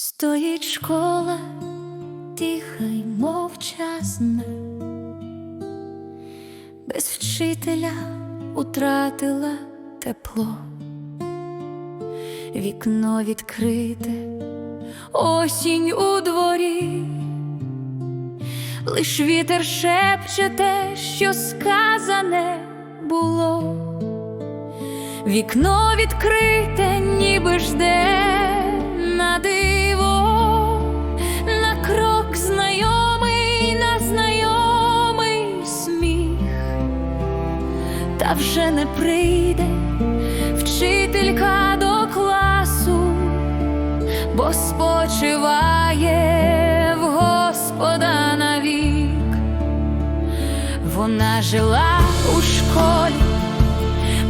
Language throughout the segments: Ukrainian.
Стоїть школа, тиха й мовчазна, без вчителя утратила тепло, вікно відкрите, осінь у дворі, лиш вітер шепче те, що сказане було. Вікно відкрите, ніби жде та вже не прийде вчителька до класу, бо спочиває в Господа навік. Вона жила у школі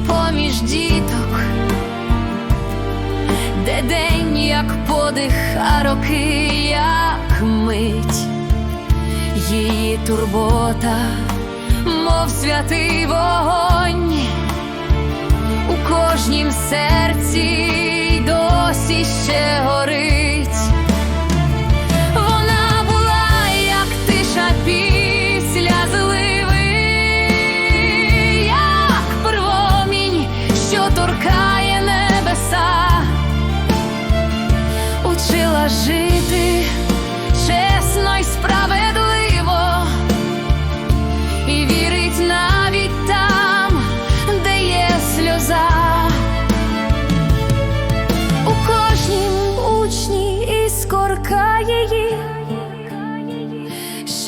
поміж діток, де день як подих, а роки як мить, її турбота, мов святий вогонь, у кожнім серці досі ще горить. Вона була, як тиша після зливи, як промінь, що торкає небеса, учила жити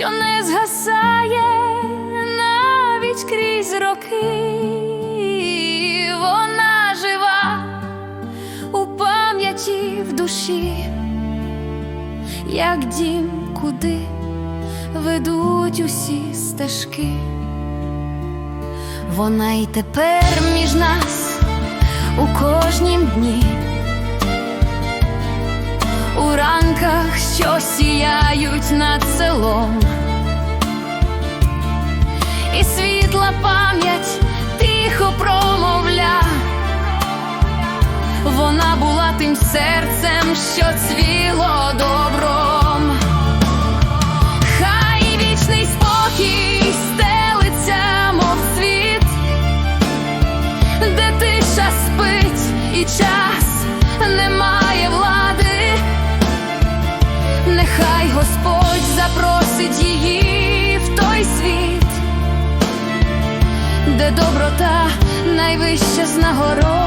що не згасає навіть крізь роки. Вона жива у пам'яті в душі, як дім, куди ведуть усі стежки. Вона й тепер між нас у кожнім дні ранках, що сіяють над селом, і світла пам'ять тихо промовля. Вона була тим серцем, що цвіло добром. Хай вічний спокій стелиться, мов світ, де тиша спить і час запросить її в той світ, де доброта найвища з нагород.